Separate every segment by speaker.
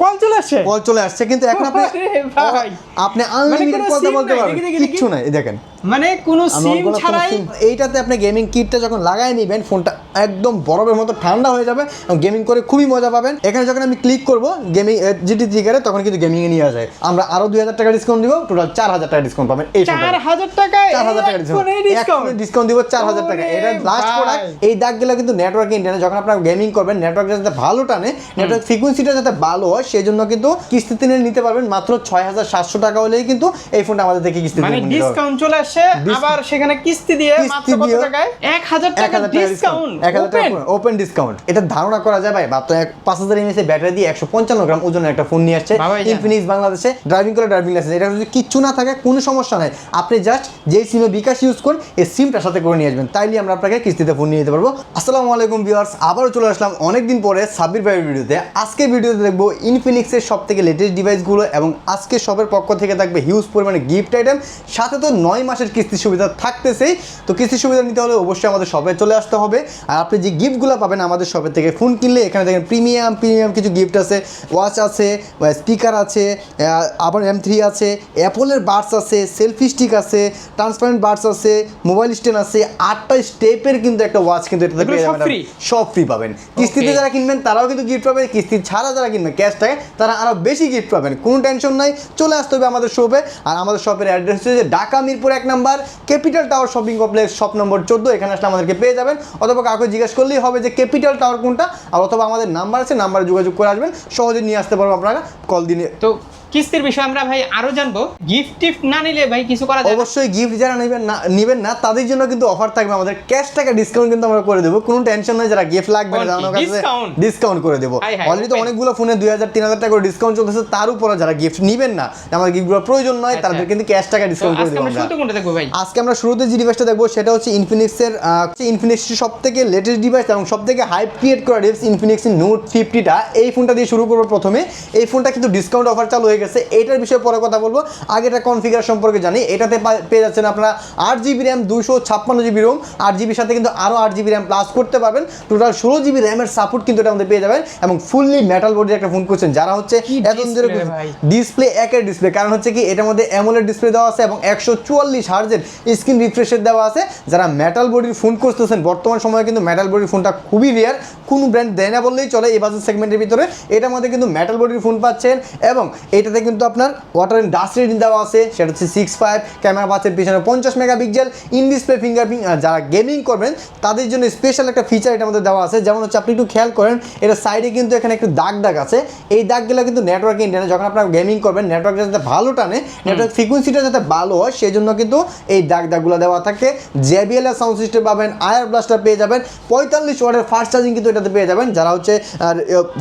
Speaker 1: Call চলে আসছে?
Speaker 2: Call চলে আসছে কিন্তু এখন আপনি আপনি আনলিমিটেড
Speaker 1: কোনো
Speaker 2: কথা বলতে পারবেন। কিচ্ছু নাই এই দেখেন।
Speaker 1: মানে কোনো সিম ছাড়াই
Speaker 2: এইটাতে আপনি গেমিং কিটটা যখন লাগাই নেবেন ফোনটা একদম বরফের মতো ঠান্ডা হয়ে যাবে এবং গেমিং করে খুবই মজা পাবেন। এখানে যখন আমি ক্লিক করব গেমিং জিটি ট্রিগারে তখন কিন্তু গেমিং এ নিয়ে আসে। আমরা আরও দুই হাজার টাকা ডিসকাউন্ট দিব টোটাল চার হাজার টাকা ডিসকাউন্ট পাবেন এই
Speaker 1: চার। হাজার টাকায়
Speaker 2: চার হাজার টাকা ডিসকাউন্ট ডিসকাউন্ট দিব চার হাজার টাকা। এটা লাস্ট প্রোডাক্ট এই দাগগুলো কিন্তু নেটওয়ার্ক ইন্টারনে যখন আপনারা গেমিং করবেন নেটওয়ার্কটা যাতে ভালো টানে নেটওয়ার্ক ফ্রিকোয়েন্সিটা যাতে ভালো হয় সেই জন্য কিন্তু কিস্তিতে নিতে পারবেন মাত্র ছয় হাজার সাতশো টাকা হলেই কিন্তু এই ফোনটা আমাদের থেকে কিস্তিতে
Speaker 1: মানে ডিসকাউন্ট চলে
Speaker 2: Dis-
Speaker 1: আবার সেখানে কিস্তি দিয়ে মাত্র কত টাকায়? এক হাজার
Speaker 2: এক
Speaker 1: টাকা ডিসকাউন্ট
Speaker 2: টাকা ওপেন ডিসকাউন্ট এটা ধারণা করা যায় ভাই মাত্র এক পাঁচ হাজার এমএস ব্যাটারি দিয়ে একশো পঞ্চান্ন গ্রাম ওজনের একটা ফোন নিয়ে আসছে ইনফিনিক্স বাংলাদেশে ড্রাইভিং করে ড্রাইভিং লাইসেন্স এটা যদি কিচ্ছু না থাকে কোনো সমস্যা নাই। আপনি জাস্ট যেই সিমে বিকাশ ইউজ করেন এই সিমটার সাথে করে নিয়ে আসবেন। তাইলে আমরা আপনাকে কিস্তিতে ফোন নিয়ে যেতে পারব। আসসালামু আলাইকুম ভিউয়ার্স আবারও চলে আসলাম অনেকদিন পরে সাব্বির ভাইয়ের ভিডিওতে। আজকে ভিডিওতে দেখব ইনফিনিক্সের সব থেকে লেটেস্ট ডিভাইসগুলো এবং আজকে সবের পক্ষ থেকে থাকবে হিউজ পরিমাণে গিফট আইটেম সাথে তো নয় মাসের কিস্তির সুবিধা থাকতেছেই তো কিস্তির সুবিধা নিতে হলে অবশ্যই আমাদের শপে চলে আসতে হবে। আর আপনি যে গিফটগুলো পাবেন আমাদের শপের থেকে ফোন কিনলে এখানে দেখেন প্রিমিয়াম প্রিমিয়াম কিছু গিফট আছে ওয়াচ আছে স্পিকার আছে আবার এম থ্রি আছে অ্যাপলের বার্ডস আছে সেলফি স্টিক আছে ট্রান্সপারেন্ট বার্ডস আছে মোবাইল স্ট্যান্ড আছে আটটা স্টেপের কিন্তু একটা ওয়াচ কিন্তু এটাতে
Speaker 1: এগুলো
Speaker 2: পেয়ে
Speaker 1: সব
Speaker 2: যাবেন। সব ফ্রি পাবেন। কিস্তিতে যারা কিনবেন তারাও কিন্তু গিফট পাবেন। কিস্তি ছাড়া যারা কিনবেন ক্যাশ টাকা তারা আরও বেশি গিফট পাবেন। কোনো টেনশন নাই চলে আসতে হবে আমাদের শপে আর আমাদের শপের অ্যাড্রেস হচ্ছে ঢাকা মিরপুর এক number capital tower shopping complex shop number চোদ্দ, এখানে আসলে আমাদেরকে পেয়ে যাবেন। অথবা কাউকে জিজ্ঞেস করলেই হবে যে ক্যাপিটাল টাওয়ার কোনটা, আর অথবা আমাদের নাম্বার আছে, নাম্বারে যোগাযোগ করে আসবেন, সহজে নিয়ে আসতে পারব আপনারা কল দিনে।
Speaker 1: তো কিস্তির বিষয়ে আমরা ভাই আরও জানব। গিফট টিফট না নিলে ভাই কিছু করা যায়
Speaker 2: অবশ্যই গিফট যারা নেবেন না নেবেন না তাদের জন্য কিন্তু অফার থাকবে। আমাদের ক্যাশ টাকা ডিসকাউন্ট কিন্তু আমরা করে দেবো। কোনো টেনশন নেই যারা গিফট লাগবে না আমার কাছে? ডিসকাউন্ট করে দেবো। অলরেডি তো অনেকগুলো ফোনে দুই হাজার তিন হাজার টাকা করে ডিসকাউন্ট চলতেছে। তার উপরে যারা গিফট নেবেন না আমাদের গিফটগুলো প্রয়োজন নয়
Speaker 1: আচ্ছা।
Speaker 2: তাদের কিন্তু ক্যাশ টাকা ডিসকাউন্ট করে
Speaker 1: আজকে
Speaker 2: দেবো
Speaker 1: আমরা
Speaker 2: আমরা। আজকে আমরা শুরুতে যে ডিভাইসটা দেখব সেটা হচ্ছে ইনফিনিক্সের ইনফিনিক্সের সব থেকে লেটেস্ট ডিভাইস এবং সব থেকে হাইপ ক্রিয়েট করা ডিভাইস ইনফিনিক্স নোট ফিফটিটা এই ফোনটা দিয়ে শুরু করব প্রথমে। এই ফোনটা কিন্তু ডিসকাউন্ট অফার চালু হয়ে গেছে এইটার বিষয়ে পরে কথা বলব। আগে এটা কনফিগার সম্পর্কে জানি। এটাতে পেয়ে যাচ্ছেন আপনারা আট জিবি র্যাম দুশো ছাপ্পান্ন জিবি রোম আট জিবির সাথে কিন্তু আরও আট জিবি র্যাম প্লাস করতে পারবেন। টোটাল ষোলো জিবি র্যামের সাপোর্ট কিন্তু এটা আমাদের পেয়ে যাবেন এবং ফুললি মেটাল বডির একটা ফোন করছেন যারা হচ্ছে এতদিন। ডিসপ্লে একের ডিসপ্লে কারণ হচ্ছে কি এটার মধ্যে অ্যামোলেড ডিসপ্লে দেওয়া আছে এবং একশো চুয়াল্লিশ হার্জের স্ক্রিন রিফ্রেশের দেওয়া আছে। যারা মেটাল বডির ফোন করতেছেন বর্তমান সময়ে কিন্তু মেটাল বডির ফোনটা খুবই রেয়ার কোনো ব্র্যান্ড দেয় না বললেই চলে এই বাজার সেগমেন্টের ভিতরে। এটার মধ্যে কিন্তু মেটাল বডির ফোন পাচ্ছেন এবং এটাতে কিন্তু আপনার ওয়াটার অ্যান্ড ডাস্ট রেটিং দেওয়া আছে সেটা হচ্ছে সিক্স ফাইভ ক্যামেরা পাচ্ছেন পিছনে পঞ্চাশ মেগাপিক্সেল ইন ডিসপ্লে ফিঙ্গারপ্রিন্ট যারা গেমিং করবেন তাদের জন্য স্পেশাল একটা ফিচার এটার মধ্যে দেওয়া আছে। যেমন হচ্ছে আপনি একটু খেয়াল করেন এটা সাইডে কিন্তু এখানে একটু দাগ দাগ আছে। এই দাগগুলো কিন্তু নেটওয়ার্ক ইন্টারনেট যখন আপনারা গেমিং করবেন নেটওয়ার্কটা যাতে ভালো টানে নেটওয়ার্ক ফ্রিকোয়েন্সিটা যাতে ভালো হয় সেই জন্য কিন্তু এই দাগ দাগগুলো দেওয়া থাকে। জেবিএল এর সাউন্ড সিস্টেম পাবেন আয়ার ব্লাস্টার পেয়ে যাবেন পঁয়তাল্লিশ ওয়াটের ফাস্ট চার্জিং কিন্তু এটাতে পেয়ে যাবেন। যারা হচ্ছে আর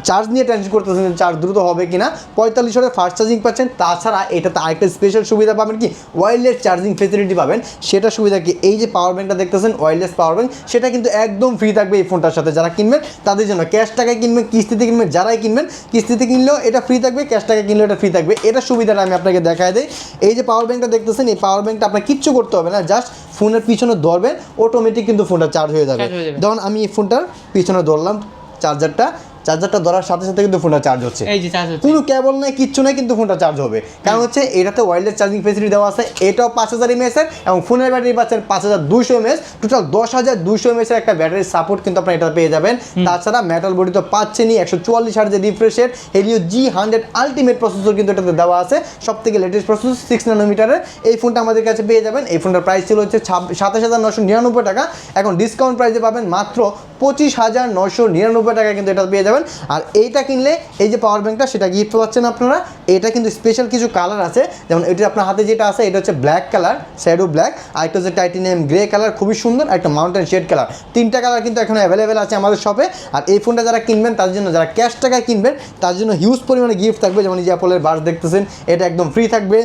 Speaker 2: চার্জ নিয়ে টেনশন করতেছেন চার্জ দ্রুত হবে কিনা পঁয়তাল্লিশ ওয়াটের ফাস্ট চার্জিং পাচ্ছেন তাছাড়া এটাতে আরেকটা স্পেশাল সুবিধা পাবেন কি? ওয়্যারলেস চার্জিং ফেসিলিটি পাবেন। সেটা সুবিধা কি? এই যে পাওয়ার ব্যাঙ্কটা দেখতেছেন ওয়্যারলেস পাওয়ার ব্যাঙ্ক সেটা কিন্তু একদম ফ্রি থাকবে এই ফোনটার সাথে। যারা কিনবেন তাদের জন্য ক্যাশ টাকায় কিনবেন কিস্তিতে কিনবেন যারাই কিনবেন কিস্তিতে কিনলেও এটা ফ্রি থাকবে ক্যাশ টাকা কিনলেও এটা ফ্রি থাকবে। এটা সুবিধাটা আমি আপনাকে দেখায় দিই। এই যে পাওয়ার ব্যাঙ্কটা দেখতেছেন এই পাওয়ার ব্যাঙ্কটা আপনার কিচ্ছু করতে হবে না জাস্ট ফোনের পিছনে ধরবেন অটোমেটিক কিন্তু ফোনটা চার্জ হয়ে যাবে। যেমন আমি এই ফোনটার পিছনে ধরলাম চার্জারটা চার্জারটা ধরার সাথে সাথে কিন্তু ফোনটা চার্জ হচ্ছে।
Speaker 1: এই যে চার্জ হচ্ছে।
Speaker 2: কোনো কেবল নাই কিচ্ছু নাই কিন্তু ফোনটা চার্জ হবে। কারণ হচ্ছে এটাতে ওয়্যারলেস চার্জিং ফেসিলিটি দেওয়া আছে এটাও পাঁচ হাজার এমএস এর এবং ফোনের ব্যাটারি পাচ্ছেন পাঁচ হাজার দুশো এমএস টোটাল দশ হাজার দুশো এমএস এর একটা ব্যাটারি সাপোর্ট কিন্তু আপনার এটা পেয়ে যাবেন। তাছাড়া মেটাল বডি তো পাচ্ছেনই একশো চুয়াল্লিশ হার্জের রিফ্রেশের Helio G hundred ultimate processor কিন্তু এটাতে দেওয়া আছে সব থেকে লেটেস্ট প্রসেসর সিক্স নানোমিটারের এই ফোনটা আমাদের কাছে পেয়ে যাবেন। এই ফোনটার প্রাইস ছিল হচ্ছে সাতাশ হাজার নশো নিরানব্বই টাকা। এখন ডিসকাউন্ট প্রাইসে পাবেন মাত্র পঁচিশ হাজার নশো নিরানব্বই টাকা কিন্তু এটা পেয়ে যাবেন। আর এইটা কিনলে এই যে পাওয়ার ব্যাঙ্কটা সেটা গিফট পাচ্ছেন আপনারা। এটা কিন্তু স্পেশাল কিছু কালার আছে। যেমন এটা আপনার হাতে যেটা আছে এটা হচ্ছে ব্ল্যাক কালার শ্যাডো ব্ল্যাক আর একটা হচ্ছে টাইটেনিয়াম গ্রে কালার খুবই সুন্দর। আর একটা মাউন্টেন শেড কালার তিনটা কালার কিন্তু এখন অ্যাভেলেবেল আছে আমাদের শপে আর এই ফোনটা যারা কিনবেন তার জন্য যারা ক্যাশ টাকায় কিনবেন তার জন্য হিউজ পরিমাণে গিফট থাকবে। যেমন এই যে অ্যাপলের বাস দেখতেছেন এটা একদম ফ্রি থাকবে।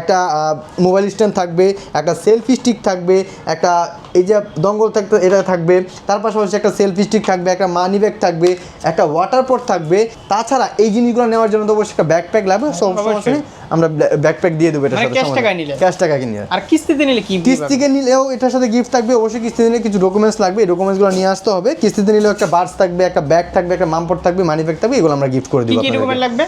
Speaker 2: একটা মোবাইল স্ট্যান্ড থাকবে একটা সেলফি স্টিক থাকবে একটা এই যে দঙ্গল থাকতে এটা থাকবে। তার পাশাপাশি একটা সেলফি স্টিক থাকবে একটা মানি ব্যাগ থাকবে একটা ওয়াটার পট থাকবে। তাছাড়া এই জিনিসগুলো নেওয়ার জন্য তো অবশ্যই একটা ব্যাকপ্যাক লাগবে। সব
Speaker 1: অবশ্যই।
Speaker 2: সমস্যা নেই, আমরা ব্যাকপ্যাক দিয়ে দেবো এটা
Speaker 1: টাকায় নিলে?
Speaker 2: ক্যাশ টাকা কিনে
Speaker 1: আর কিস্তিতে নিলে কি
Speaker 2: কিস্তিকে নিলেও এটার সাথে গিফট থাকবে অবশ্যই কিস্তি নিলে কিছু ডকুমেন্টস লাগবে এই ডকুমেন্টসগুলো নিয়ে আসতে হবে। কিস্তিতে নিলেও একটা বার্স থাকবে একটা ব্যাগ থাকবে একটা মামপট থাকবে মানি ব্যাগ থাকবে এগুলো আমরা গিফট করে দিব
Speaker 1: কি ডকুমেন্ট লাগবে?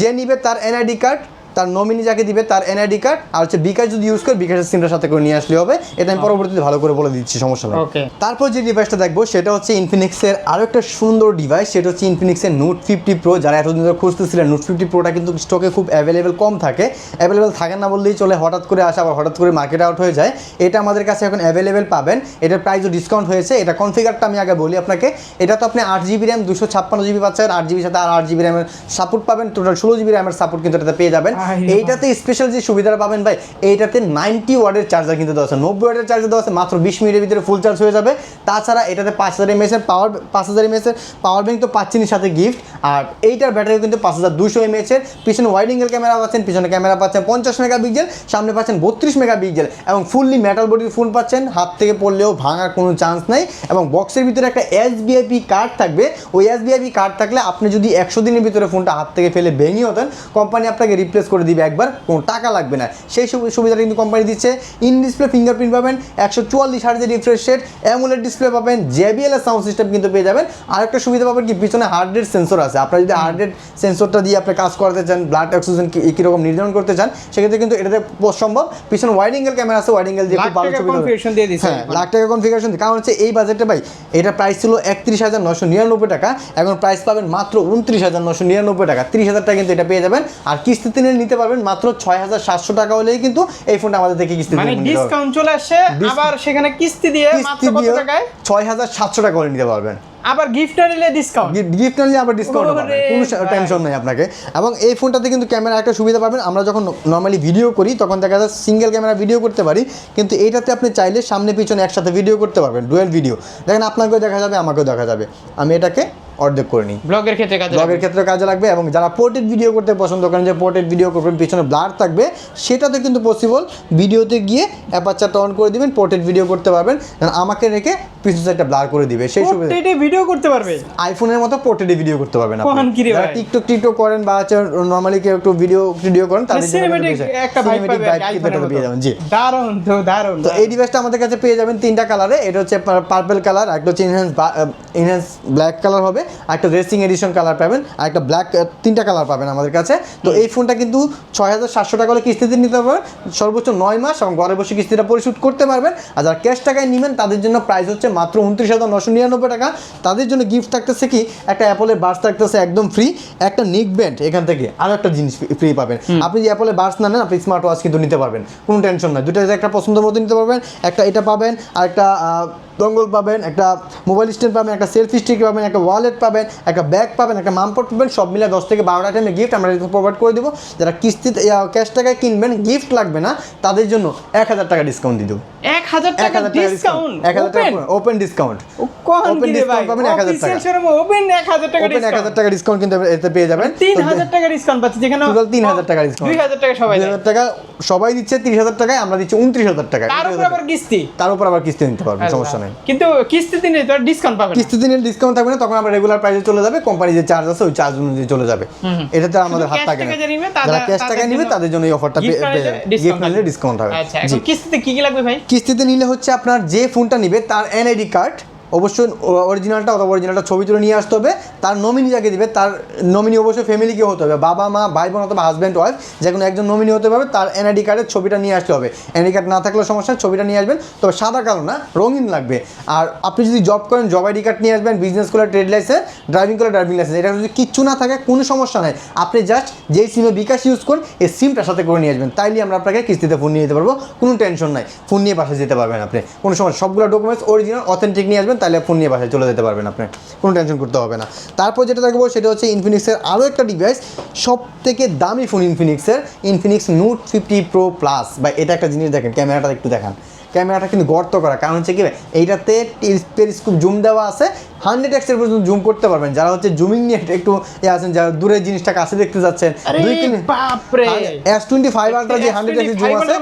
Speaker 2: যে নিবে তার এনআইডি কার্ড তার নমিনি যাকে দিবে তার এনআইডি কার্ড আর হচ্ছে বিকাশ যদি ইউজ করে বিকাশের সিমটার সাথে করে নিয়ে আসলে হবে। এটা আমি পরবর্তীতে ভালো করে বলে দিচ্ছি সমস্যা নেই। তারপর যে ডিভাইসটা দেখব সেটা হচ্ছে ইনফিনিক্সের আরও একটা সুন্দর ডিভাইস সেটা হচ্ছে ইনফিনিক্সের নোট ফিফটি প্রো যারা এতদিন ধরে খুঁজতেছিলেন নোট ফিফটি প্রোটা কিন্তু স্টকে খুব অ্যাভেলেবেল কম থাকে। অ্যাভেলেবেল থাকে না বললেই চলে হঠাৎ করে আসে আবার হঠাৎ করে মার্কেট আউট হয়ে যায়। এটা আমাদের কাছে এখন অ্যাভেলেবেল পাবেন। এটার প্রাইসও ডিসকাউন্ট হয়েছে। এটা কনফিগারটা আমি আগে বলি আপনাকে। এটা তো আপনি আট জিবি র্যাম দুশো ছাপ্পান্ন জিবি পাচ্ছেন আট জিবির সাথে আর আট জিবি র্যামের সাপোর্ট পাবেন। টোটাল ষোলো জিবি র্যামের সাপোর্ট কিন্তু এটাতে পেয়ে যাবেন। এইটাতে স্পেশাল যে সুবিধাটা পাবেন ভাই, এইটাতে নাইনটি ওয়ার্ডের চার্জার কিন্তু দেওয়া আছে। নব্বই ওয়ার্ডের চার্জার দেওয়া আছে, মাত্র বিশ মিনিটের ভিতরে ফুল চার্জ হয়ে যাবে। তাছাড়া এটাতে পাঁচ হাজার এমএস এর পাওয়ার পাঁচ হাজার এমএস এর পাওয়ার ব্যাংক তো পাচ্ছেনই সাথে গিফট আর এইটার ব্যাটারি কিন্তু পাঁচ হাজার দুশো এমএস এর। পিছনে ওয়াইড অ্যাঙ্গেল ক্যামেরা পাচ্ছেন, পিছনে ক্যামেরা পাচ্ছেন পঞ্চাশ মেগা পিক্সেল সামনে পাচ্ছেন বত্রিশ মেগা পিক্সেল এবং ফুললি মেটাল বডির ফোন পাচ্ছেন, হাত থেকে পড়লেও ভাঙার কোনো চান্স নাই। এবং বক্সের ভিতরে একটা এস এসবিআইপি কার্ড থাকবে। ওই এস এসবিআইপি কার্ড থাকলে আপনি যদি একশো দিনের ভিতরে ফোনটা হাত থেকে ফেলে ভেঙে হতেন কোম্পানি আপনাকে রিপ্লেস করে দিবে একবার কোনো টাকা লাগবে না। সেই সুবিধাটা কিন্তু কোম্পানি দিচ্ছে। ইন ডিসপ্লে ফিঙ্গারপ্রিন্ট পাবেন একশো চুয়াল্লিশ হার্জের রিফ্রেশ রেট অ্যামুলেট ডিসপ্লে পাবেন জেবিএল সাউন্ড সিস্টেম কিন্তু পেয়ে যাবেন। আরেকটা সুবিধা পাবেন কি পিছনে হার্ট রেট সেন্সর আছে। আপনার যদি হার্ট রেট সেন্সরটা দিয়ে আপনি কাজ করতে চান ব্লাড অক্সিজেন কীরকম নির্ধারণ করতে চান সেক্ষেত্রে কিন্তু এটাতে সম্ভব। পিছনে ওয়াইড অ্যাঙ্গেল ক্যামেরা আছে ওয়াইড অ্যাঙ্গেল দিয়ে খুব ভালো ছবি হ্যাঁ লাখ টাকা কনফিগারেশন কারণ হচ্ছে এই বাজেটে ভাই এটা প্রাইস ছিল একত্রিশ হাজার নশো নিরানব্বই টাকা। এখন প্রাইস পাবেন মাত্র উনত্রিশ হাজার নশো নিরানব্বই টাকা। তিরিশ হাজার টাকা কিন্তু এটা পেয়ে যাবেন। আর কিস্তিতে নিলে নিতে পারবেন মাত্র ছয় হাজার সাতশো টাকা হলেই কিন্তু এই ফোনটা আমাদের থেকে কিস্তি
Speaker 1: মানে ডিসকাউন্ট চলে
Speaker 2: Dis-
Speaker 1: আবার সেখানে কিস্তি দিয়ে
Speaker 2: কিস্তি দিয়ে ছয় হাজার সাতশো টাকা করে নিতে পারবেন।
Speaker 1: আবার গিফট নিলে ডিসকাউন্ট
Speaker 2: গিফট নিলে আবার ডিসকাউন্ট কোনো টেনশন নেই আপনাকে। এবং এই ফোনটাতে কিন্তু ক্যামেরা একটা সুবিধা পাবেন। আমরা যখন নর্মালি ভিডিও করি তখন দেখা যায় সিঙ্গেল ক্যামেরা ভিডিও করতে পারি। কিন্তু এইটাতে আপনি চাইলে সামনে পিছনে একসাথে ভিডিও করতে পারবেন ডুয়েল ভিডিও দেখেন আপনাকেও দেখা যাবে আমাকেও দেখা যাবে। আমি এটাকে অর্ধেক করে নিই।
Speaker 1: ব্লগের ক্ষেত্রে কাজে
Speaker 2: ব্লগের
Speaker 1: লাগবে।
Speaker 2: ক্ষেত্রে কাজে লাগবে এবং যারা পোর্টেড ভিডিও করতে পছন্দ করেন যে পোর্টেড ভিডিও করবেন পিছনে ব্লার থাকবে সেটাতে কিন্তু পসিবল ভিডিওতে গিয়ে অ্যাপারচারটা অন করে দিবেন পোর্টেড ভিডিও করতে পারবেন কারণ আমাকে রেখে পিছন সাইডটা ব্লার করে দিবে। সেই সুবিধা
Speaker 1: ভিডিও করতে পারবে?
Speaker 2: আইফোনের মতো পোর্ট্রেটে ভিডিও করতে পারবেন আপনি। যারা? টিকটক টিকটক করেন বা নর্মালি কেউ একটু ভিডিও ভিডিও করেন তাদের
Speaker 1: একটা ভাইব
Speaker 2: পেয়ে যাবেন জি।
Speaker 1: দারুণ তো দারুণ
Speaker 2: তো এই ডিভাইসটা আমাদের কাছে পেয়ে যাবেন তিনটা কালারে এটা হচ্ছে পার্পল কালার একটা হচ্ছে ইনহ্যান্স ইনহ্যান্স ব্ল্যাক কালার হবে। আর একটা রেসিং এডিশন কালার পাবেন আর একটা ব্ল্যাক তিনটা কালার পাবেন আমাদের কাছে। তো এই ফোনটা কিন্তু ছয় হাজার সাতশো টাকা হলে কিস্তিতে নিতে পারবেন সর্বোচ্চ নয় মাস এবং ঘরে বসে কিস্তিটা পরিশোধ করতে পারবেন। আর যারা ক্যাশ টাকায় নেবেন তাদের জন্য প্রাইস হচ্ছে মাত্র উনত্রিশ হাজার নশো নিরানব্বই টাকা। তাদের জন্য গিফট থাকতেছে কি একটা অ্যাপলের বার্স থাকতেছে একদম ফ্রি একটা নিক ব্যান্ড এখান থেকে আরও একটা জিনিস ফ্রি পাবেন। আপনি যে অ্যাপলের বার্স না নেন আপনি স্মার্ট ওয়াচ কিন্তু নিতে পারবেন কোনো টেনশন নাই। দুটো একটা পছন্দ মতো নিতে পারবেন একটা এটা পাবেন আর একটা দঙ্গল পাবেন একটা মোবাইল স্ট্যান্ড পাবেন একটা সেলফি স্টিক পাবেন একটা ওয়ালেট পাবেন একটা ব্যাগ পাবেন একটা মামপট পাবেন সব মিলে দশ থেকে বারোটা টাইমে গিফট আমরা প্রোভাইড করে দেবো। যারা কিস্তিতে ক্যাশ টাকায় কিনবেন গিফট লাগবে না তাদের জন্য এক হাজার টাকা ডিসকাউন্ট দিয়ে দেবো।
Speaker 1: এক হাজার
Speaker 2: এক
Speaker 1: টাকা
Speaker 2: হাজার টাকা
Speaker 1: ডিসকাউন্ট
Speaker 2: ডিসকাউন্ট এক হাজার টাকা ওপেন ডিসকাউন্ট পাবেন 1000 টাকা।
Speaker 1: ওপেন এক হাজার টাকা
Speaker 2: ওপেন এক হাজার টাকা ডিসকাউন্ট কিন্তু এতে পেয়ে যাবেন।
Speaker 1: তিন হাজার টাকা ডিসকাউন্ট পাচ্ছি যেখানে
Speaker 2: Total 3000 টাকা।
Speaker 1: দুই হাজার টাকা সবাই
Speaker 2: দুই হাজার টাকা সবাই দিচ্ছে তিরিশ হাজার টাকায় আমরা দিচ্ছি উনত্রিশ হাজার টাকা
Speaker 1: তার উপর আবার কিস্তি?
Speaker 2: তার উপর আবার কিস্তি নিতে পারবেন সমস্যা নেই।
Speaker 1: কিন্তু কিস্তিতে নিলে তো ডিসকাউন্ট পাবেন
Speaker 2: কিস্তিতে নিলে ডিসকাউন্ট থাকবে না তখন আমরা রেগুলার প্রাইসে চলে যাবে কোম্পানি যে চার্জ আছে ওই চার্জ অনুযায়ী চলে যাবে। এটাতে আমাদের হাত থাকে না। যারা ক্যাশ টাকা নিবে তাদের জন্য এই অফারটা গিফট নিলে ডিসকাউন্ট হবে।
Speaker 1: আচ্ছা কিস্তিতে কি কি লাগবে ভাই?
Speaker 2: কিস্তিতে নিলে হচ্ছে আপনার যে ফোনটা নিবে তার এনআইডি কার্ড অবশ্যই অরিজিনালটা অথবা অরিজিনালটা ছবি তুলে নিয়ে আসতে হবে। তার নমিনি যাকে দিবে, তার নমিনি অবশ্যই ফ্যামিলিকে হতে হবে। বাবা, মা ভাই বোন অথবা হাজব্যান্ড ওয়াইফ যে কোনো একজন নমিনি হতে পারবে, তার এনআইডি কার্ডের ছবিটা নিয়ে আসতে হবে। এনআইডি কার্ড না থাকলেও সমস্যা, ছবিটা নিয়ে আসবেন। তবে সাদা কালো না, রঙিন লাগবে। আর আপনি যদি জব করেন জব আইডি কার্ড নিয়ে আসবেন বিজনেস করে ট্রেড লাইসেন্স ড্রাইভিং করে ড্রাইভিং লাইসেন্স এটা যদি কিচ্ছু না থাকে, কোনো সমস্যা নাই। আপনি জাস্ট যেই সিমে বিকাশ ইউজ করুন, এই সিমটার সাথে করে নিয়ে আসবেন। তাইলে আমরা আপনাকে কিস্তিতে ফোন নিয়ে যেতে পারব। কোনো টেনশন নাই। ফোন নিয়ে বাসায় যেতে পারবেন আপনি। কোনো সমস্যা, সবগুলো ডকুমেন্টস অরিজিনাল অথেন্টিক নিয়ে আসবেন। তাহলে ফোন নিয়ে বাসায় চলে যেতে পারবেন আপনি। কোনো টেনশন করতে হবে না। তারপর যেটা থাকব সেটা হচ্ছে ইনফিনিক্সের আরও একটা ডিভাইস সব থেকে দামি phone ইনফিনিক্সের Infinix note fifty pro plus বা এটা একটা জিনিস দেখেন, ক্যামেরাটা একটু দেখান। ক্যামেরাটা কিন্তু গর্ত করা। কারণ হচ্ছে কি এইটাতে টেলিস্কোপ জুম দেওয়া আছে হান্ড্রেড এক্সের পর্যন্ত জুম করতে পারবেন। যারা হচ্ছে জুমিং নিয়ে একটু ইয়ে আছেন যারা দূরের জিনিসটা কাছে দেখতে যাচ্ছেন দুই এস টোয়েন্টি ফাইভ আলট্রা যে হান্ড্রেড এক্স জুম আছে।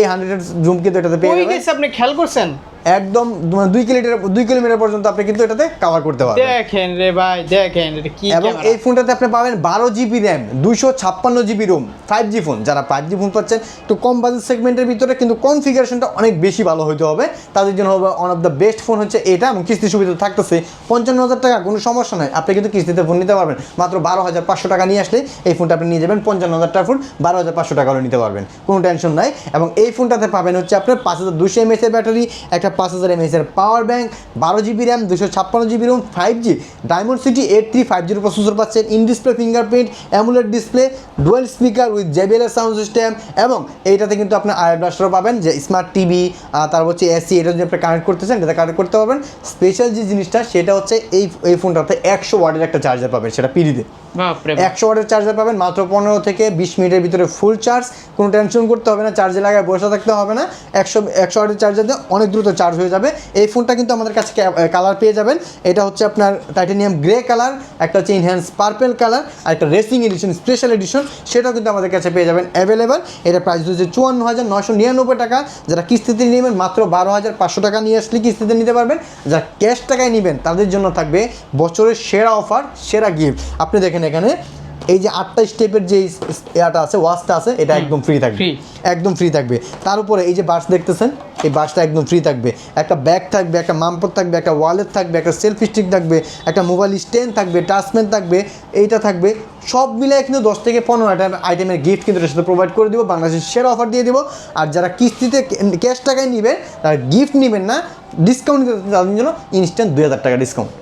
Speaker 2: এই হান্ড্রেড জুম কিন্তু এটাতে পেয়ে যাবেন।
Speaker 1: আপনি? খেয়াল করছেন?
Speaker 2: একদম মানে দুই কিলোমিটার দুই কিলোমিটার পর্যন্ত আপনি কিন্তু এটাতে কাভার করতে পারবেন।
Speaker 1: দেখেন রে ভাই দেখেন কি
Speaker 2: এবং এই ফোনটাতে আপনি পাবেন বারো জিবি র্যাম দুইশো ছাপ্পান্ন GB ROM five G phone যারা ফাইভ জি ফোন পাচ্ছেন একটু কম বাজেট সেগমেন্টের ভিতরে কিন্তু কনফিগারেশনটা অনেক বেশি ভালো হতে হবে। তাদের জন্য হবে one of the best phone হচ্ছে এটা এবং কিস্তি সুবিধা থাকতেছে পঞ্চান্ন হাজার টাকা, কোনো সমস্যা নয় আপনি কিন্তু কিস্তিতে ফোন নিতে পারবেন। মাত্র বারো হাজার পাঁচশো টাকা নিয়ে আসলে এই ফোনটা আপনি নিয়ে যাবেন। পঞ্চান্ন হাজার টাকা ফোন বারো হাজার পাঁচশো টাকা নিতে পারবেন। কোনো টেনশন নাই। এবং এই ফোনটাতে পাবেন হচ্ছে আপনার পাঁচ হাজার দুশো এমএস এর ব্যাটারি একটা পাঁচ হাজার এমএস এর পাওয়ার ব্যাঙ্ক বারো জিবি র্যাম দুশো ছাপ্পান্ন GB ROM five G Dimensity eight three five zero processor পাচ্ছেন। In display fingerprint AMOLED display dual speaker with JBL sound system এবং এইটাতে কিন্তু আপনি আয়ার ব্লাস্টারও পাবেন যে স্মার্ট টিভি তারপর হচ্ছে এসি এটা যদি আপনি কানেক্ট করতেছেন এটাতে কানেক্ট করতে পারবেন। স্পেশাল যে জিনিসটা, সেটা হচ্ছে এই এই ফোনটাতে একশো ওয়াটের একটা চার্জার পাবেন সেটা পিডিতে একশো ওয়াটের চার্জার পাবেন মাত্র পনেরো থেকে বিশ মিনিটের ভিতরে ফুল চার্জ কোনো টেনশন করতে হবে না চার্জে লাগায় বসে থাকতে হবে না একশো একশো ওয়াটের চার্জার দিয়ে অনেক দ্রুত চার্জ হয়ে যাবে। এই ফোনটা কিন্তু আমাদের কাছে কালার পেয়ে যাবেন। এটা হচ্ছে আপনার টাইটানিয়াম গ্রে কালার একটা হচ্ছে ইনহ্যান্স পার্পেল কালার আর একটা রেসিং এডিশন স্পেশাল এডিশন সেটাও কিন্তু আমাদের কাছে পেয়ে যাবেন অ্যাভেলেবেল এটা প্রাইস হচ্ছে চুয়ান্ন হাজার নশো নিরানব্বই টাকা। যারা কিস্তিতে নেবেন মাত্র বারো হাজার পাঁচশো টাকা নিয়ে আসলে কিস্তিতে নিতে পারবেন। যারা ক্যাশ টাকায় নেবেন তাদের জন্য থাকবে বছরের সেরা অফার সেরা গিফট আপনি দেখেন এখানে এই যে আটটা স্টেপের যে ইয়াটা আছে ওয়াচটা আছে এটা একদম ফ্রি থাকবে। একদম ফ্রি থাকবে। তার উপরে এই যে বার্স দেখতেছেন এই বাসটা একদম ফ্রি থাকবে। একটা ব্যাগ থাকবে, একটা মামপট থাকবে, একটা ওয়ালেট থাকবে, একটা সেলফি স্টিক থাকবে, একটা মোবাইল স্ট্যান্ড থাকবে টাচম্যান থাকবে, এইটা থাকবে। সব মিলে কিন্তু দশ থেকে পনেরো একটা আইটেমের গিফট কিন্তু এটার সাথে প্রোভাইড করে দিব, বাংলাদেশের সেরা অফার দিয়ে দেবো। আর যারা কিস্তিতে ক্যাশ টাকায় নেবেন তারা গিফট নেবেন না ডিসকাউন্ট দিতে তাদের জন্য ইনস্ট্যান্ট দুই হাজার টাকা ডিসকাউন্ট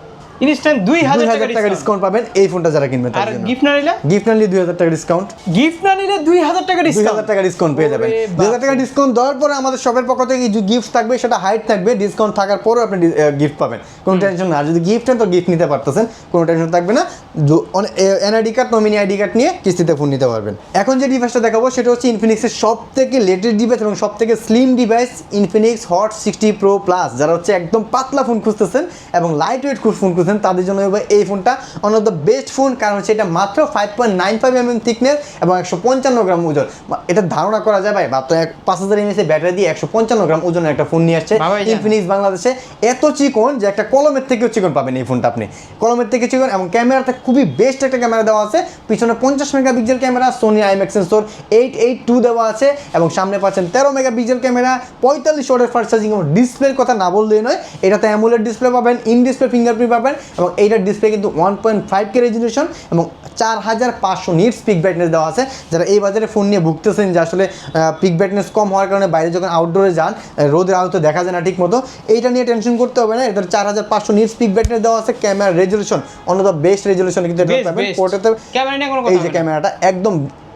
Speaker 1: ইনস্ট্যান্ট দুই
Speaker 2: দুই
Speaker 1: হাজার
Speaker 2: হাজার টাকা ডিসকাউন্ট পাবেন এই ফোনটা যারা কিনবেন তার জন্য।
Speaker 1: গিফট না নিলে?
Speaker 2: গিফট না নিলে দুই হাজার টাকা ডিসকাউন্ট
Speaker 1: গিফট না নিলে দুই হাজার টাকা ডিসকাউন্ট
Speaker 2: হাজার টাকা ডিসকাউন্ট পেয়ে যাবেন।
Speaker 1: ওরে
Speaker 2: দুই হাজার টাকা ডিসকাউন্ট দেওয়ার পরে আমাদের শপের পক্ষ থেকে যে গিফট থাকবে সেটা হাইট থাকবে ডিসকাউন্ট থাকার পরেও আপনি গিফট পাবেন। কোনো টেনশন না। যদি গিফট নেন তো গিফট নিতে পারতেছেন কোনো টেনশন থাকবে না। NID card nominee ID card নিয়ে কিস্তিতে ফোন নিতে পারবেন। এখন যে ডিভাইসটা দেখাবো সেটা হচ্ছে ইনফিনিক্সের সব থেকে লেটেস্ট ডিভাইস এবং সব থেকে slim device Infinix hot sixty pro plus যারা হচ্ছে একদম পাতলা ফোন খুঁজতেছেন এবং লাইট ওয়েট ফোন খুঁজছেন তাদের জন্য হবে এই ফোনটা one of the best phone কারণ হচ্ছে এটা মাত্র five point nine five M M thickness এবং একশো পঞ্চান্ন গ্রাম ওজন। এটা ধারণা করা যায় ভাই মাত্র এক পাঁচ হাজার এমএস ব্যাটারি দিয়ে একশো পঞ্চান্ন গ্রাম ওজনের একটা ফোন নিয়ে আসছে ইনফিনিক্স বাংলাদেশে। এত চিকন যে একটা কলমের থেকেও চিকন পাবেন এই ফোনটা আপনি। কলমের থেকে চিকন এবং ক্যামেরাটা খুবই বেস্ট একটা ক্যামেরা দেওয়া আছে। পিছনে পঞ্চাশ megapixel camera Sony IMX sensor eight eight two দেওয়া আছে এবং সামনে পাচ্ছেন তেরো মেগাপিক্সেল ক্যামেরা পঁয়তাল্লিশ ওয়াটের ফার্স্ট চার্জিং এবং ডিসপ্লের কথা না বললেই নয়। এটাতে অ্যামুলেট ডিসপ্লে পাবেন ইন ডিসপ্লে ফিঙ্গারপ্রিন্ট পাবেন এবং এইটার ডিসপ্লে কিন্তু one point five K resolution এবং চার হাজার পাঁচশো নিটস পিক ব্রাইটনেস দেওয়া আছে। যারা এই বাজারে ফোন নিয়ে ভুগতেছেন যে আসলে পিক ব্রাইটনেস কম হওয়ার কারণে বাইরে যখন আউটডোরে যান রোদের আলোতে দেখা যায় না ঠিক মতো। এইটা নিয়ে টেনশন করতে হবে না এটার চার হাজার পাঁচশো নিটস পিক ব্রাইটনেস দেওয়া আছে camera resolution on the best resolution কিন্তু এটা পাবেন। পোর্টেতে এই যে ক্যামেরাটা একদম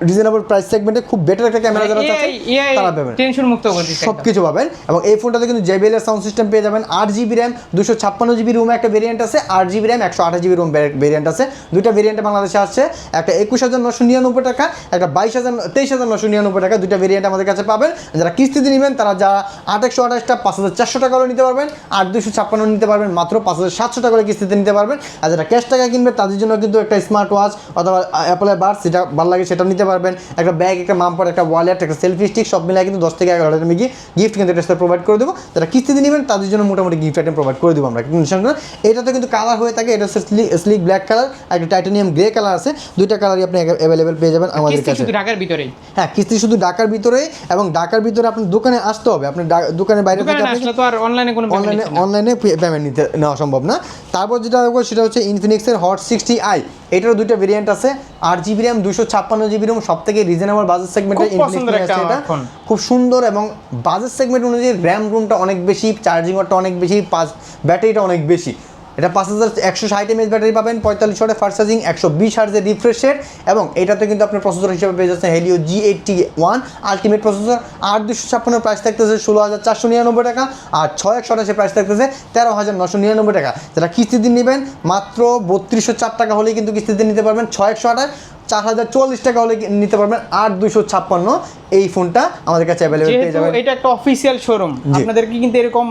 Speaker 2: রিজনেবল প্রাইস সেগমেন্টে খুব বেটার একটা ক্যামেরা যারা চাচ্ছেন তারা পাবেন।
Speaker 1: টেনশন মুক্ত করে
Speaker 2: সব কিছু পাবেন এবং এই ফোনটাতে কিন্তু জেবিএল এর সাউন্ড সিস্টেম পেয়ে যাবেন। আট জিবি র্যাম দুশো ছাপ্পান্ন জিবি রুম একটা ভেরিয়েন্ট আছে আট জিবি র্যাম একশো আঠাশ জিবি রুম ভেরিয়েন্ট আছে। দুইটা ভেরিয়েন্টে বাংলাদেশে আসছে। একটা একুশ হাজার নশো নিরানব্বই টাকা একটা বাইশ হাজার তেইশ হাজার নশো নিরানব্বই টাকা দুইটা ভেরিয়েন্ট আমাদের কাছে পাবেন। যারা কিস্তিতে নেবেন তারা যারা আট একশো আঠাশটা পাঁচ হাজার চারশো টাকা করে নিতে পারবেন। আট দুশো ছাপ্পান্ন নিতে পারবেন মাত্র পাঁচ হাজার সাতশো টাকা করে কিস্তিতে নিতে পারবেন। আর যারা ক্যাশ টাকা কিনবে তাদের জন্য কিন্তু একটা স্মার্ট ওয়াচ অথবা অ্যাপলের বার্স যেটা ভালো লাগে সেটা নিতে পারবেন। একটা ব্যাগ একটা মাম্পার একটা ওয়ালেট একটা সেলফি স্টিক সব মিলিয়ে কিন্তু দশ থেকে এগারো হাজার গিফট কিন্তু এটা প্রোভাইড করে দেবো। যারা কিস্তিতে নেবেন তাদের জন্য মোটামুটি গিফট আইটেম প্রোভাইড করে দেবো আমরা। এটাতে কিন্তু কালার হয়ে থাকে এটা হচ্ছে স্লিক ব্ল্যাক কালার আর একটা টাইটানিয়াম গ্রে কালার আছে। দুইটা কালারই আপনি অ্যাভেলেবেল পেয়ে যাবেন আমাদের কাছে।
Speaker 1: শুধু ঢাকার ভিতরেই
Speaker 2: হ্যাঁ কিস্তি শুধু ঢাকার ভিতরে এবং ঢাকার ভিতরে আপনার দোকানে আসতে হবে। আপনি দোকানের বাইরে থেকে আপনি
Speaker 1: তো আর অনলাইনে কোনো
Speaker 2: অনলাইনে অনলাইনে পেমেন্ট নিতে নেওয়া সম্ভব না। তারপর যেটা সেটা হচ্ছে ইনফিনিক্সের হট সিক্সটি আই এটারও দুইটা ভেরিয়েন্ট আছে। আট জিবি র্যাম দুশো ছাপ্পান্ন জিবি র্যাম সব থেকে রিজনেবল বাজেট সেগমেন্টে
Speaker 1: খুব পছন্দের
Speaker 2: এটা। খুব সুন্দর এবং বাজেট সেগমেন্ট অনুযায়ী র্যাম রুমটা অনেক বেশি চার্জিং ওয়াটটা অনেক বেশি পাঁচ ব্যাটারিটা অনেক বেশি। এটা পাঁচ হাজার একশো ষাট এমএস ব্যাটারি পাবেন পঁয়তাল্লিশ ওয়াটের ফার্স্ট চার্জিং একশো বিশ হার্জের রিফ্রেশের এবং এটাতে কিন্তু আপনার প্রসেসর হিসেবে পেয়ে যাচ্ছেন Helio G eighty one ultimate processor আট দুশো ছাপ্পান্ন প্রাইস থাকতেছে ষোলো হাজার চারশো নিরানব্বই টাকা আর ছয় একশো আঠাশে প্রাইস থাকতেছে তেরো হাজার নশো নিরানব্বই টাকা। যারা কিস্তিতে নেবেন মাত্র বত্রিশশো চার টাকা হলেই কিন্তু কিস্তিতে নিতে পারবেন ছয় একশো আঠাশ চার হাজার চল্লিশ টাকা হলে নিতে পারবেন আট দুশো ছাপ্পান্ন। এই ফোনটা আমাদের কাছে অ্যাভেলেবেল পেয়ে যাবেন।
Speaker 1: এটা একটা অফিসিয়াল শোরুম আপনাদেরকে কিন্তু এরকম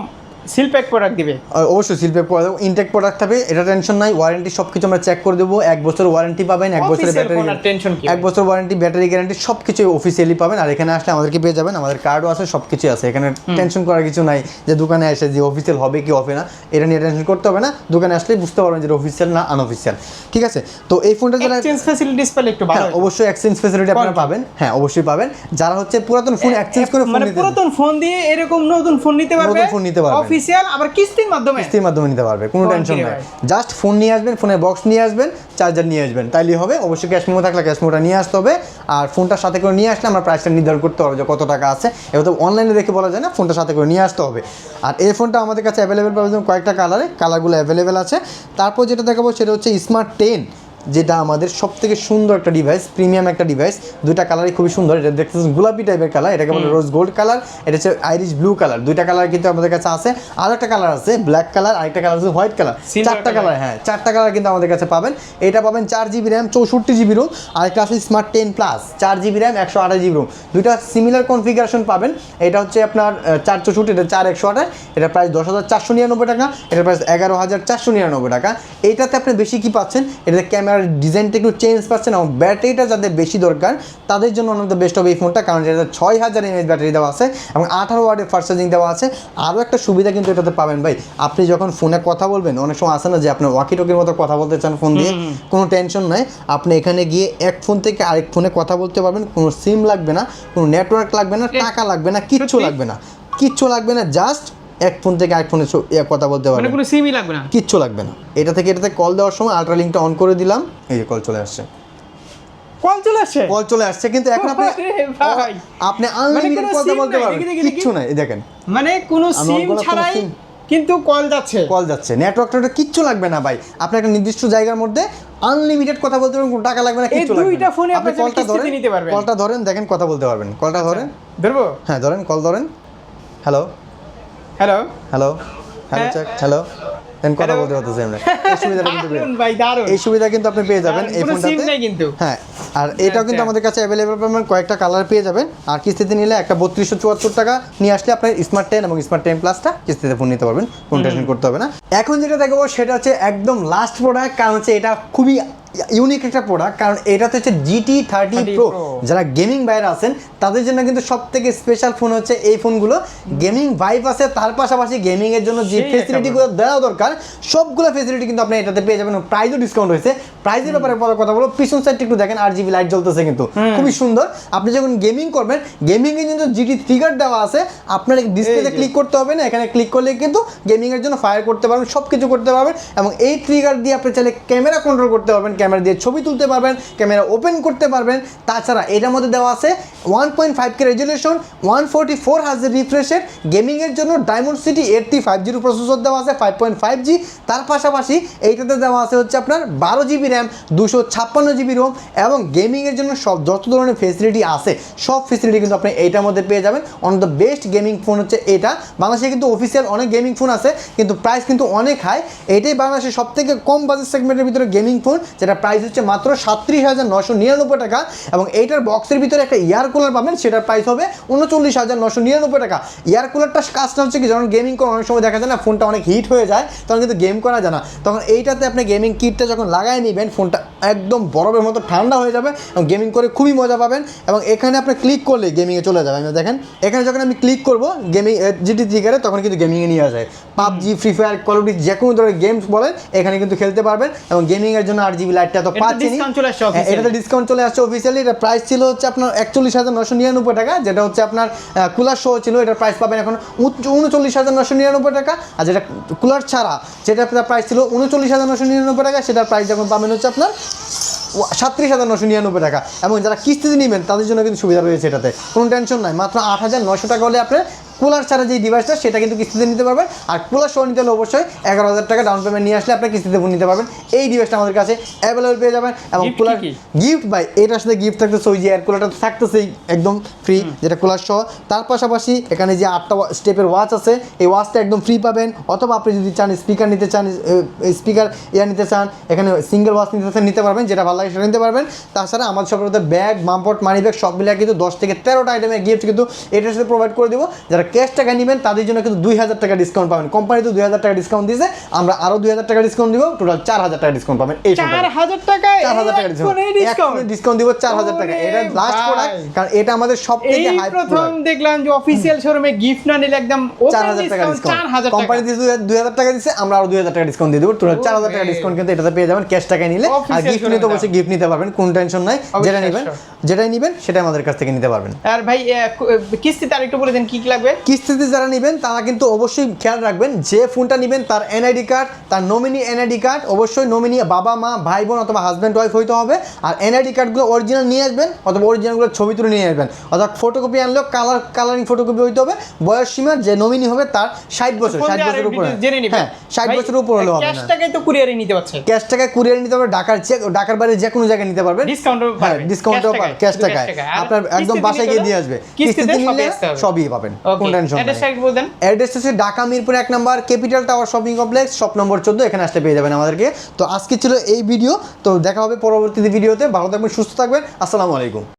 Speaker 1: সিল প্যাক প্রোডাক্ট দিবে?
Speaker 2: অবশ্যই সিল করে দেবো। ইনটেক প্রোডাক্ট থাকবে এটা টেনশন নাই ওয়ারেন্টি সব কিছু আমরা চেক করে দেবো। এক বছর ওয়ারেন্টি পাবেন এক বছরের ব্যাটারি
Speaker 1: tension কি?
Speaker 2: এক বছর ওয়ারেন্টি ব্যাটারি গ্যারান্টি সব কিছু অফিসিয়ালি পাবেন। আর এখানে আসলে আমাদেরকে পেয়ে যাবেন আমাদের কার্ডও আছে সব কিছু আছে। এখানে টেনশন করার কিছু নাই যে দোকানে এসে যে অফিসিয়াল হবে কি হবে না এটা নিয়ে টেনশন করতে হবে না। দোকানে আসলেই বুঝতে পারবেন যে অফিসিয়াল না আনঅফিসিয়াল ঠিক আছে? তো এই ফোনটা যারা
Speaker 1: এক্সচেঞ্জ ফ্যাসিলিটিস পেলে একটু ভালো
Speaker 2: হ্যাঁ অবশ্যই এক্সচেঞ্জ ফেসিলিটি আপনারা পাবেন। হ্যাঁ অবশ্যই পাবেন। যারা হচ্ছে পুরাতন ফোন এক্সচেঞ্জ করে ফোন
Speaker 1: মানে পুরাতন ফোন দিয়ে এরকম নতুন ফোন নিতে পারবে?
Speaker 2: নতুন phone নিতে পারবেন।
Speaker 1: অফিসিয়াল আবার কিস্তির মাধ্যমে।
Speaker 2: কিস্তির মাধ্যমে নিতে পারবে কোনো টেনশন নাই। জাস্ট ফোন নিয়ে আসবেন ফোনের বক্স নিয়ে আসবেন চার্জার নিয়ে আসবেন তাইলেই হবে। অবশ্যই ক্যাশ মেমো থাকলে ক্যাশ মেমোটা নিয়ে আসতে হবে। আর ফোনটার সাথে করে নিয়ে আসলে আমরা প্রাইসটা নির্ধারণ করতে পারব যে কত টাকা আছে। এবার তো অনলাইনে দেখে বলা যায় না ফোনটার সাথে করে নিয়ে আসতে হবে। আর এই ফোনটা আমাদের কাছে অ্যাভেলেবেল পাবেন কয়েকটা কালারে কালারগুলো অ্যাভেলেবেল আছে। তারপর যেটা দেখাবো সেটা হচ্ছে স্মার্ট টেন যেটা আমাদের সব থেকে সুন্দর একটা ডিভাইস প্রিমিয়াম একটা ডিভাইস দুইটা কালারই খুবই সুন্দর। এটা দেখতেছেন গোলাপি টাইপের কালার এটাকে বলে রোজ গোল্ড কালার এটা হচ্ছে আইরিশ ব্লু কালার দুইটা কালার কিন্তু আমাদের কাছে আছে। আর একটা কালার আছে ব্ল্যাক কালার আরেকটা কালার আছে হোয়াইট কালার চারটা কালার হ্যাঁ চারটা কালার কিন্তু আমাদের কাছে পাবেন। এটা পাবেন চার জিবি র্যাম চৌষট্টি জিবি রোম আরেকটা আছে স্মার্ট টেন প্লাস চার জিবি র্যাম একশো আঠাশ জিবি রোম দুইটা সিমিলার কনফিগারেশন পাবেন। এটা হচ্ছে আপনার চার চৌষট্টি এটা চার একশো আঠাশ। এটা প্রাইস দশ হাজার চারশো নিরানব্বই টাকা। এটার প্রাইস এগারো হাজার চারশো নিরানব্বই টাকা। এটাতে আপনি বেশি কি পাচ্ছেন? এটাতে ক্যামেরার ডিজাইনটা একটু চেঞ্জ পাচ্ছেন এবং ব্যাটারিটা যাদের বেশি দরকার তাদের জন্য অন্য বেস্ট হবে এই ফোনটা। কারণ এটাতে ছয় হাজার এমএএচ ব্যাটারি দেওয়া আছে এবং আঠারো ওয়ার্ডের ফার্স্ট চার্জিং দেওয়া আছে। আরও একটা সুবিধা কিন্তু এটাতে পাবেন ভাই। আপনি যখন ফোনে কথা বলবেন অনেক সময় আসে না যে আপনি ওয়াকি টকির মতো কথা বলতে চান ফোন দিয়ে কোনো টেনশন নাই। আপনি এখানে গিয়ে এক ফোন থেকে আরেক ফোনে কথা বলতে পারবেন। কোনো সিম লাগবে না কোনো নেটওয়ার্ক লাগবে না টাকা লাগবে না কিচ্ছু লাগবে না। কিচ্ছু লাগবে না জাস্ট এক ফোন থেকে আরেক ফোনে কথা বলতে
Speaker 1: মানে
Speaker 2: পারবেন
Speaker 1: কোনো সিমই লাগবে না?
Speaker 2: কিচ্ছু লাগবে না। এটা থেকে এটাতে কল দেওয়ার সময় আল্ট্রা লিঙ্কটা অন করে দিলাম। এই যে কল চলে আসছে।
Speaker 1: কল চলে আসছে?
Speaker 2: কল চলে আসছে কিন্তু এখন আপনি
Speaker 1: ভাই।
Speaker 2: আপনি আনলিমিটেড
Speaker 1: কোনো
Speaker 2: কথা বলতে পারবেন। কিচ্ছু নাই। এই দেখেন।
Speaker 1: মানে কোনো সিম ছাড়াই কিন্তু কল যাচ্ছে।
Speaker 2: কল যাচ্ছে। নেটওয়ার্কটা কিচ্ছু লাগবে না ভাই। আপনি একটা নির্দিষ্ট জায়গার মধ্যে আনলিমিটেড কথা বলতে পারবেন কোনো টাকা লাগবে না কিচ্ছু লাগবে
Speaker 1: দুইটা। ফোনে
Speaker 2: আপনি কলটা ধরেন
Speaker 1: নিতে পারবেন।
Speaker 2: কলটা ধরেন দেখেন কথা বলতে পারবেন। কলটা ধরেন।
Speaker 1: ধরবো?
Speaker 2: হ্যাঁ ধরেন কল ধরেন। হ্যালো
Speaker 1: হ্যালো
Speaker 2: হ্যালো হ্যালো
Speaker 1: হ্যাঁ।
Speaker 2: চেক হ্যালো দেন কথা বলতে পারতেছি আমরা। এই সুবিধাটা কিন্তু
Speaker 1: ভাই দারুণ।
Speaker 2: এই সুবিধা কিন্তু আপনি পেয়ে যাবেন এই ফোনটাতে
Speaker 1: নাই কিন্তু।
Speaker 2: হ্যাঁ আর এটাও কিন্তু
Speaker 1: আচ্ছা।
Speaker 2: আমাদের কাছে অ্যাভেলেবেল পাবেন কয়েকটা কালার পেয়ে যাবেন। আর কিস্তিতে নিলে একটা বত্রিশশো চুয়াত্তর টাকা নিয়ে আসলে আপনার স্মার্ট টেন এবং স্মার্ট টেন প্লাসটা কিস্তিতে ফোন নিতে পারবেন। কোনো টেনশন করতে হবে না। এখন যেটা দেখাবো সেটা হচ্ছে একদম লাস্ট প্রোডাক্ট কারণ হচ্ছে এটা খুবই ইউনিক একটা প্রোডাক্ট কারণ এটাতে হচ্ছে জিটি থার্টি প্রো যারা গেমিং বাইরে আছেন তাদের জন্য কিন্তু সব থেকে স্পেশাল ফোন হচ্ছে এই ফোনগুলো গেমিং ভাইব আছে তার পাশাপাশি গেমিং এর জন্য যে ফেসিলিটিগুলো দেওয়া দরকার সবগুলো ফেসিলিটি কিন্তু আপনি এটাতে পেয়ে যাবেন। প্রাইসও ডিসকাউন্ট হয়েছে। প্রাইসের ব্যাপারে পরে কথা বলব পিছন সাইডটা একটু দেখেন আর জিবি লাইট জ্বলতেছে কিন্তু। খুবই সুন্দর। আপনি যখন গেমিং করবেন গেমিং এর জন্য জিটি ফিগার দেওয়া আছে। আপনার ডিসপ্লেতে ক্লিক করতে হবে না এখানে ক্লিক করলে কিন্তু গেমিং এর জন্য ফায়ার করতে পারবেন সব কিছু করতে পারবেন। এবং এই ট্রিগার দিয়ে আপনি চাইলে ক্যামেরা কন্ট্রোল করতে পারবেন। ক্যামেরা দিয়ে ছবি তুলতে পারবেন, ক্যামেরা ওপেন করতে পারবেন। তাছাড়া এটার মধ্যে দেওয়া আছে one point five K resolution one forty four হাজার রিফ্রেশের গেমিংয়ের জন্য Dimensity eighty five zero processor দেওয়া আছে ফাইভ পয়েন্ট ফাইভ জি তার পাশাপাশি এইটাতে দেওয়া আছে হচ্ছে আপনার বারো জিবি র্যাম দুশো ছাপ্পান্ন জিবি রোম এবং গেমিংয়ের জন্য সব যত ধরনের ফেসিলিটি আছে, সব ফেসিলিটি কিন্তু আপনি এইটার মধ্যে পেয়ে যাবেন। On the best gaming phone হচ্ছে এটা। বাংলাদেশে কিন্তু অফিসিয়াল অনেক গেমিং ফোন আছে, কিন্তু প্রাইস কিন্তু অনেক হাই এটাই বাংলাদেশের সব থেকে কম বাজেট সেগমেন্টের ভিতরে গেমিং ফোন যেটা প্রাইস হচ্ছে মাত্র সাতত্রিশ হাজার নশো নিরানব্বই টাকা এবং এইটার বক্সের ভিতরে একটা ইয়ার কুলার পাবেন, সেটার প্রাইস হবে উনচল্লিশ হাজার নশো নিরানব্বই টাকা। ইয়ার কুলারটা কাজটা হচ্ছে কি, যখন গেমিং করে অনেক সময় দেখা যায় না ফোনটা অনেক হিট হয়ে যায়, তখন কিন্তু গেম করা যায় না। তখন এইটাতে আপনি গেমিং কিটটা যখন লাগাই নেবেন ফোনটা একদম বরফের মতো ঠান্ডা হয়ে যাবে এবং গেমিং করে খুবই মজা পাবেন এবং এখানে আপনি ক্লিক করলে গেমিংয়ে চলে যাবে। আমি দেখেন এখানে যখন আমি ক্লিক করব গেমিং জিটি ট্রিগারে তখন কিন্তু গেমিংয়ে নিয়ে আসে। PUBG free fire call of duty যে কোনো ধরনের গেমস বলেন এখানে কিন্তু খেলতে পারবেন এবং গেমিংয়ের জন্য আর জিবি লাইটটা তো
Speaker 1: এটা।
Speaker 2: এটাতে ডিসকাউন্ট চলে আসছে অফিসিয়ালি এটা প্রাইস ছিল হচ্ছে আপনার একচল্লিশ হাজার নশো নিরানব্বই টাকা যেটা হচ্ছে আপনার কুলার শো ছিল। এটার প্রাইস পাবেন এখন উনচল্লিশ হাজার নশো নিরানব্বই টাকা। আর যেটা কুলার ছাড়া যেটা প্রাইস ছিল উনচল্লিশ হাজার নশো নিরানব্বই টাকা সেটার প্রাইস যখন পাবেন হচ্ছে আপনার সাতত্রিশ হাজার নশো নিরানব্বই টাকা। এবং যারা কিস্তিতে নেবেন, তাদের জন্য কিন্তু সুবিধা রয়েছে এটাতে। কোনো টেনশন নাই। মাত্র আট হাজার নশো টাকা হলে আপনার কুলার ছাড়া যে ডিভাইসটা সেটা কিন্তু কিস্তিতে নিতে পারবেন। আর কুলার সহ নিতে হলে অবশ্যই এগারো হাজার টাকা ডাউন পেমেন্ট নিয়ে আসলে আপনি কিস্তিতে ফোন নিতে পারবেন। এই ডিভাইসটা আমাদের কাছে অ্যাভেলেবল পেয়ে যাবেন এবং কুলার গিফট ভাই এটার সাথে গিফট থাকতেছে ওই যে এয়ার কুলারটা থাকতেছেই একদম ফ্রি যেটা কুলার সহ। তার পাশাপাশি এখানে যে আটটা স্টেপের ওয়াচ আছে এই ওয়াচটা একদম ফ্রি পাবেন। অথবা আপনি যদি চান স্পিকার নিতে চান স্পিকার ইয়ার নিতে চান এখানে সিঙ্গেল ওয়াচ নিতে চান নিতে পারবেন যেটা ভালো লাগে সেটা নিতে পারবেন। তাছাড়া আমাদের সব ব্যাগ মামপট মানি ব্যাগ সব মিলিয়ে কিন্তু দশ থেকে তেরোটা আইটেমের গিফট কিন্তু এটার সাথে প্রোভাইড করে দেবো। যারা ক্যাশ টাকা নেবেন তাদের জন্য কিন্তু দুই হাজার টাকা ডিসকাউন্ট পাবেন। কোম্পানি তো দুই হাজার টাকা ডিসকাউন্ট দিয়েছে আমরা আরও দুই হাজার টাকা ডিসকাউন্ট দিব টোটাল চার হাজার টাকা ডিসকাউন্ট পাবেন এই
Speaker 1: চার হাজার টাকায়
Speaker 2: চার হাজার টাকা ডিসকাউন্ট
Speaker 1: ডিসকাউন্ট
Speaker 2: দিব চার হাজার টাকা। এটা লাস্ট প্রোডাক্ট কারণ এটা আমাদের সব থেকে হাই
Speaker 1: প্রথম দেখলাম যে অফিসিয়াল শোরুমে গিফট না নিলে একদম
Speaker 2: চার হাজার টাকা
Speaker 1: ডিসকাউন্ট
Speaker 2: কোম্পানি
Speaker 1: টাকা।
Speaker 2: দিয়েছে দুই হাজার টাকা দিচ্ছে আমরা আরও দুই হাজার টাকা ডিসকাউন্ট দিয়ে দেবো। টোটাল চার হাজার টাকা ডিসকাউন্ট কিন্তু এটাতে পেয়ে যাবেন ক্যাশ টাকায় নিলে। আর গিফট নিতে অবশ্যই গিফট নিতে পারবেন কোন টেনশন নাই। যেটা নেবেন যেটাই নেবেন সেটা আমাদের কাছ থেকে নিতে পারবেন।
Speaker 1: আর ভাই কিস্তিতে আরেকটু বলে দেন কি কি লাগবে?
Speaker 2: কিস্তিতে যারা নেবেন তারা কিন্তু অবশ্যই খেয়াল রাখবেন যে ফোনটা নেবেন তার এনআইডি কার্ড তার নমিনি এনআইডি কার্ড অবশ্যই নমিনি বাবা মা ভাই বোন অথবা হাজব্যান্ড ওয়াইফ হইতে হবে। আর এনআইডি কার্ডগুলো অরিজিনাল নিয়ে আসবেন অথবা অরিজিনালগুলো ছবি তুলে নিয়ে আসবেন। অর্থাৎ ফটোকপি আনলেও কালার কালারিং ফটোকপি হইতে হবে। বয়স সীমা যে নমিনি হবে তার ষাট বছর ষাট বছর উপরে। হ্যাঁ ষাট বছরের উপর হলে হবে
Speaker 1: ক্যাশ টাকায় তো কুরিয়ারে নিতে পারছে।
Speaker 2: ক্যাশ টাকায় কুরিয়ার নিতে হবে ঢাকার যে ঢাকার বাইরে যে কোনো জায়গায় নিতে পারবেন। হ্যাঁ। ডিসকাউন্টও
Speaker 1: টাকায়,
Speaker 2: ক্যাশ টাকায়। আপনার একদম বাসায় গিয়ে দিয়ে আসবে।
Speaker 1: কিস্তিতে
Speaker 2: নিলে সবই পাবেন। কোন টেনশন অ্যাড্রেস হচ্ছে ঢাকা মিরপুর এক number capital tower shopping complex shop number চোদ্দ এখানে আসতে পেয়ে যাবেন আমাদেরকে। তো আজকে ছিল এই ভিডিও তো দেখা হবে পরবর্তী ভিডিওতে ভালো থাকবেন সুস্থ থাকবেন। আসসালামু আলাইকুম।